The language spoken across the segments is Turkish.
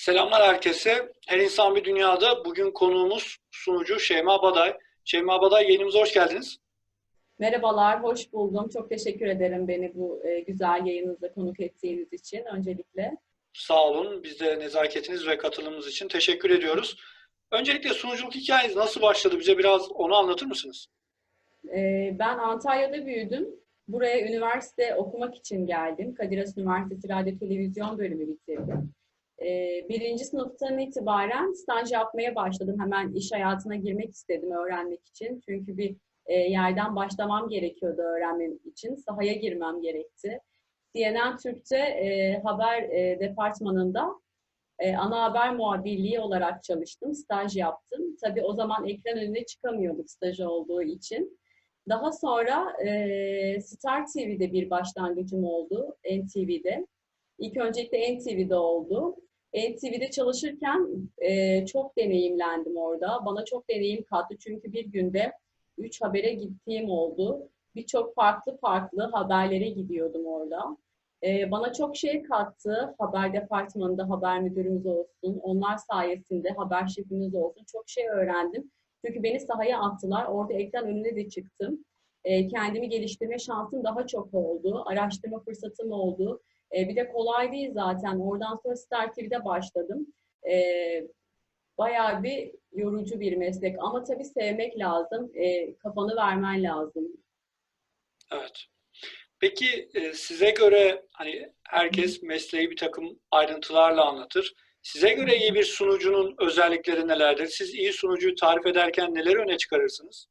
Selamlar herkese. Her insan bir dünyada. Bugün konuğumuz sunucu Şeyma Baday. Şeyma Baday yayınımıza hoş geldiniz. Merhabalar, hoş buldum. Çok teşekkür ederim beni bu e, güzel yayınınızda konuk ettiğiniz için öncelikle. Sağ olun. Biz de nezaketiniz ve katılımınız için teşekkür ediyoruz. Öncelikle sunuculuk hikayeniz nasıl başladı? Bize biraz onu anlatır mısınız? E, ben Antalya'da büyüdüm. Buraya üniversite okumak için geldim. Kadir Has Üniversitesi Radyo Televizyon bölümü bitirdim. E, birinci sınıftan itibaren staj yapmaya başladım. Hemen iş hayatına girmek istedim öğrenmek için. Çünkü bir e, yerden başlamam gerekiyordu öğrenmem için. Sahaya girmem gerekti. CNN Türk'te e, haber e, departmanında e, ana haber muhabirliği olarak çalıştım. Staj yaptım. Tabii o zaman ekran önüne çıkamıyorduk staj olduğu için. Daha sonra e, Star TV'de bir başlangıcım oldu. NTV'de. İlk öncelikle NTV'de oldu. NTV'de çalışırken e, çok deneyimlendim orada. Bana çok deneyim kattı. Çünkü bir günde üç habere gittiğim oldu. Birçok farklı farklı haberlere gidiyordum orada. Ee, bana çok şey kattı. Haber departmanında haber müdürümüz olsun. Onlar sayesinde haber şefimiz olsun. Çok şey öğrendim. Çünkü beni sahaya attılar. Orada ekran önüne de çıktım. Ee, kendimi geliştirme şansım daha çok oldu. Araştırma fırsatım oldu. Ee, bir de kolay değil zaten. Oradan sonra Star TV'de başladım. Ee, bayağı bir yorucu bir meslek. Ama tabii sevmek lazım. E, kafanı vermen lazım. Evet. Peki e, size göre hani herkes mesleği bir takım ayrıntılarla anlatır. Size göre iyi bir sunucunun özellikleri nelerdir? Siz iyi sunucuyu tarif ederken neleri öne çıkarırsınız?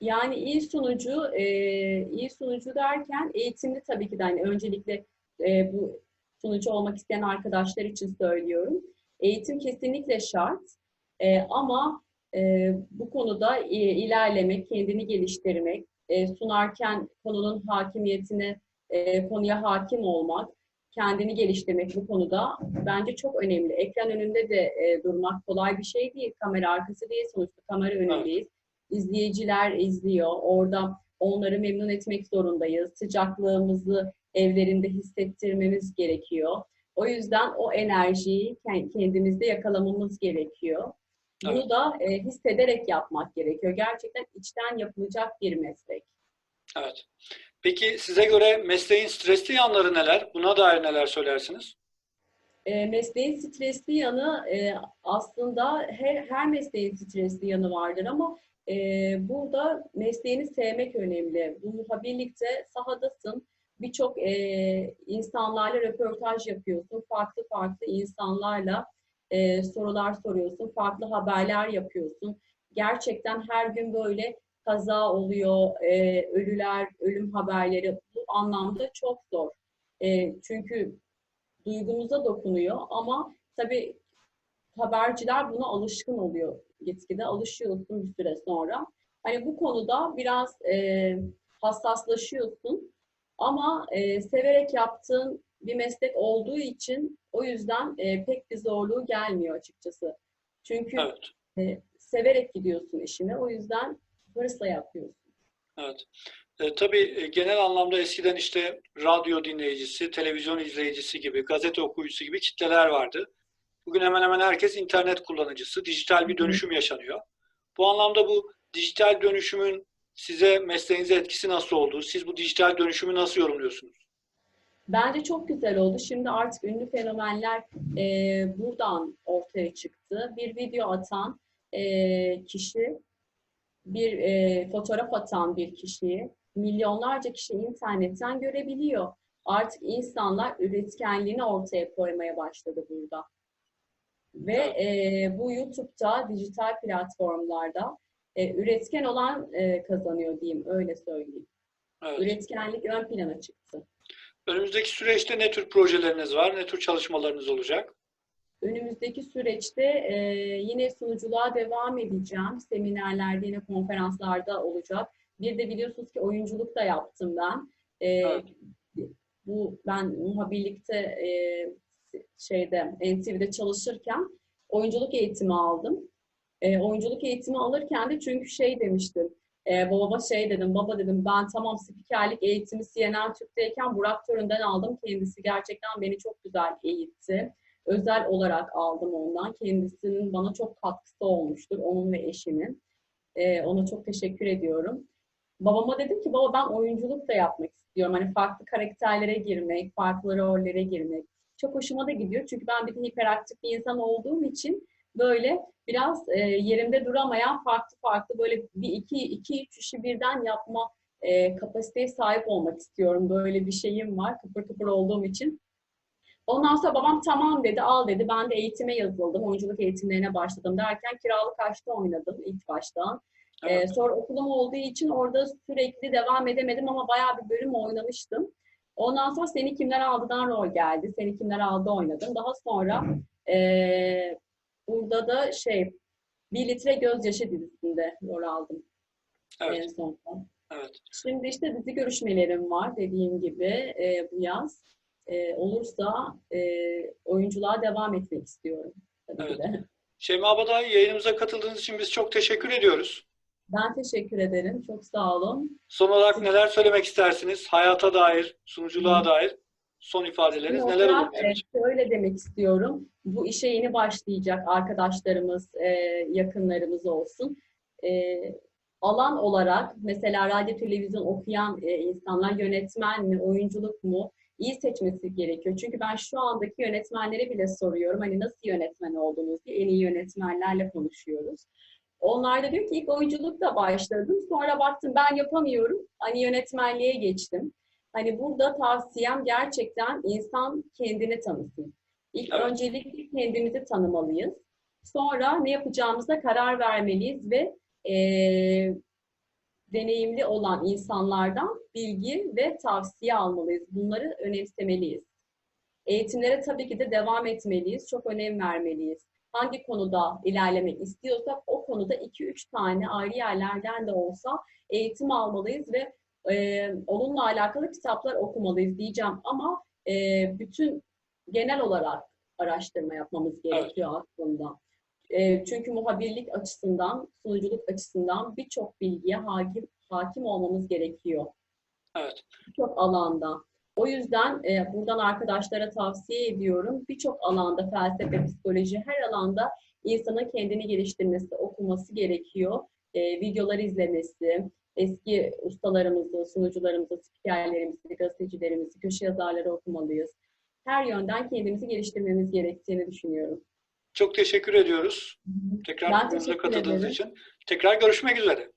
Yani iyi sunucu, e, iyi sunucu derken eğitimli tabii ki de hani öncelikle e, bu sunucu olmak isteyen arkadaşlar için söylüyorum. Eğitim kesinlikle şart e, ama e, bu konuda e, ilerlemek, kendini geliştirmek, e, sunarken konunun hakimiyetine, e, konuya hakim olmak, kendini geliştirmek bu konuda bence çok önemli. Ekran önünde de e, durmak kolay bir şey değil. Kamera arkası değil sonuçta kamera önündeyiz. İzleyiciler izliyor. Orada onları memnun etmek zorundayız. Sıcaklığımızı evlerinde hissettirmemiz gerekiyor. O yüzden o enerjiyi kendimizde yakalamamız gerekiyor. Bunu Evet. da e, hissederek yapmak gerekiyor. Gerçekten içten yapılacak bir meslek. Evet. Peki size göre mesleğin stresli yanları neler? Buna dair neler söylersiniz? E, mesleğin stresli yanı e, aslında her, her mesleğin stresli yanı vardır ama e, burada mesleğini sevmek önemli. Bu muhabirlikte sahadasın. Birçok e, insanlarla röportaj yapıyorsun. Farklı farklı insanlarla e, sorular soruyorsun. Farklı haberler yapıyorsun. Gerçekten her gün böyle kaza oluyor, e, ölüler, ölüm haberleri bu anlamda çok zor. E, çünkü duygumuza dokunuyor ama tabii haberciler buna alışkın oluyor gitgide. Alışıyorsun bir süre sonra. Hani bu konuda biraz e, hassaslaşıyorsun ama e, severek yaptığın bir meslek olduğu için o yüzden e, pek bir zorluğu gelmiyor açıkçası. Çünkü Evet. e, severek gidiyorsun işine. O yüzden hırsla yapıyorsun. Evet. E, tabii e, genel anlamda eskiden işte radyo dinleyicisi, televizyon izleyicisi gibi, gazete okuyucusu gibi kitleler vardı. Bugün hemen hemen herkes internet kullanıcısı, dijital bir dönüşüm yaşanıyor. Bu anlamda bu dijital dönüşümün size mesleğinize etkisi nasıl oldu? Siz bu dijital dönüşümü nasıl yorumluyorsunuz? Bence çok güzel oldu. Şimdi artık ünlü fenomenler e, buradan ortaya çıktı. Bir video atan e, kişi, bir e, fotoğraf atan bir kişiyi milyonlarca kişi internetten görebiliyor. Artık insanlar üretkenliğini ortaya koymaya başladı burada. Ve e, bu YouTube'da, dijital platformlarda e, üretken olan e, kazanıyor diyeyim, öyle söyleyeyim. Evet. Üretkenlik ön plana çıktı. Önümüzdeki süreçte ne tür projeleriniz var, ne tür çalışmalarınız olacak? Önümüzdeki süreçte e, yine sunuculuğa devam edeceğim. Seminerlerde, yine konferanslarda olacak. Bir de biliyorsunuz ki oyunculuk da yaptım ben. E, Evet. Bu ben muhabirlikte e, şeyde NTV'de çalışırken oyunculuk eğitimi aldım. E, oyunculuk eğitimi alırken de çünkü şey demiştim. E, babama şey dedim, baba dedim ben tamam spikerlik eğitimi CNN Türk'teyken Burak Törün'den aldım. Kendisi gerçekten beni çok güzel eğitti. özel olarak aldım ondan. Kendisinin bana çok katkısı olmuştur, onun ve eşinin. Ee, ona çok teşekkür ediyorum. Babama dedim ki baba ben oyunculuk da yapmak istiyorum. Hani farklı karakterlere girmek, farklı rollere girmek. Çok hoşuma da gidiyor. Çünkü ben bir hiperaktif bir insan olduğum için böyle biraz e, yerimde duramayan farklı farklı böyle bir iki, iki üç işi birden yapma e, kapasiteye sahip olmak istiyorum. Böyle bir şeyim var kıpır kıpır olduğum için. Ondan sonra babam tamam dedi, al dedi. Ben de eğitime yazıldım. Oyunculuk eğitimlerine başladım derken kiralık aşkta oynadım ilk baştan. Ee, Evet. sonra okulum olduğu için orada sürekli devam edemedim ama bayağı bir bölüm oynamıştım. Ondan sonra Seni Kimler Aldı'dan rol geldi. Seni Kimler Aldı oynadım. Daha sonra ee, burada da şey Bir Litre Gözyaşı dizisinde rol aldım en Evet. sonunda. Evet. Şimdi işte dizi görüşmelerim var dediğim gibi e, bu yaz. E, olursa e, oyunculuğa devam etmek istiyorum. Tabii Evet. de. Şeyma Baday yayınımıza katıldığınız için biz çok teşekkür ediyoruz. Ben teşekkür ederim. Çok sağ olun. Son olarak neler söylemek istersiniz? Hayata dair, sunuculuğa dair son ifadeleriniz Şimdi neler olur olarak, bizim e, için? şöyle demek istiyorum. Bu işe yeni başlayacak arkadaşlarımız, e, yakınlarımız olsun. E, alan olarak mesela radyo, televizyon okuyan e, insanlar yönetmen mi, oyunculuk mu iyi seçmesi gerekiyor. Çünkü ben şu andaki yönetmenlere bile soruyorum. Hani nasıl yönetmen oldunuz diye en iyi yönetmenlerle konuşuyoruz. Onlar da diyor ki ilk oyunculukla başladım. Sonra baktım ben yapamıyorum. Hani yönetmenliğe geçtim. Hani burada tavsiyem gerçekten insan kendini tanısın. İlk Evet. öncelikle kendimizi tanımalıyız. Sonra ne yapacağımıza karar vermeliyiz ve eee, deneyimli olan insanlardan bilgi ve tavsiye almalıyız. Bunları önemsemeliyiz. Eğitimlere tabii ki de devam etmeliyiz. Çok önem vermeliyiz. Hangi konuda ilerlemek istiyorsak o konuda 2-3 tane ayrı yerlerden de olsa eğitim almalıyız ve e, onunla alakalı kitaplar okumalıyız diyeceğim ama e, bütün genel olarak araştırma yapmamız gerekiyor aslında. E, çünkü muhabirlik açısından, sunuculuk açısından birçok bilgiye hakim, hakim olmamız gerekiyor Evet. birçok alanda. O yüzden e, buradan arkadaşlara tavsiye ediyorum. Birçok alanda felsefe, psikoloji, her alanda insanın kendini geliştirmesi, okuması gerekiyor. E, videoları izlemesi, eski ustalarımızı, sunucularımızı, spikerlerimizi, gazetecilerimizi, köşe yazarları okumalıyız. Her yönden kendimizi geliştirmemiz gerektiğini düşünüyorum. Çok teşekkür ediyoruz. Tekrar teşekkür katıldığınız ederim. için. Tekrar görüşmek üzere.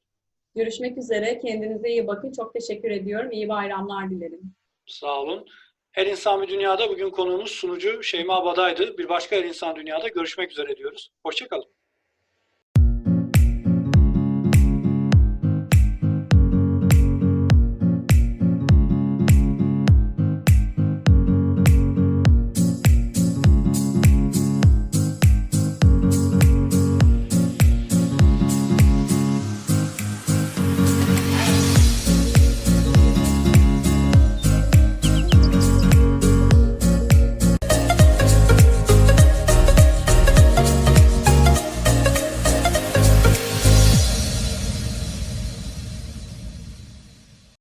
Görüşmek üzere. Kendinize iyi bakın. Çok teşekkür ediyorum. İyi bayramlar dilerim. Sağ olun. Her İnsan Bir Dünya'da bugün konuğumuz sunucu Şeyma Baday'dı. Bir başka Her İnsan Dünya'da görüşmek üzere diyoruz. Hoşçakalın.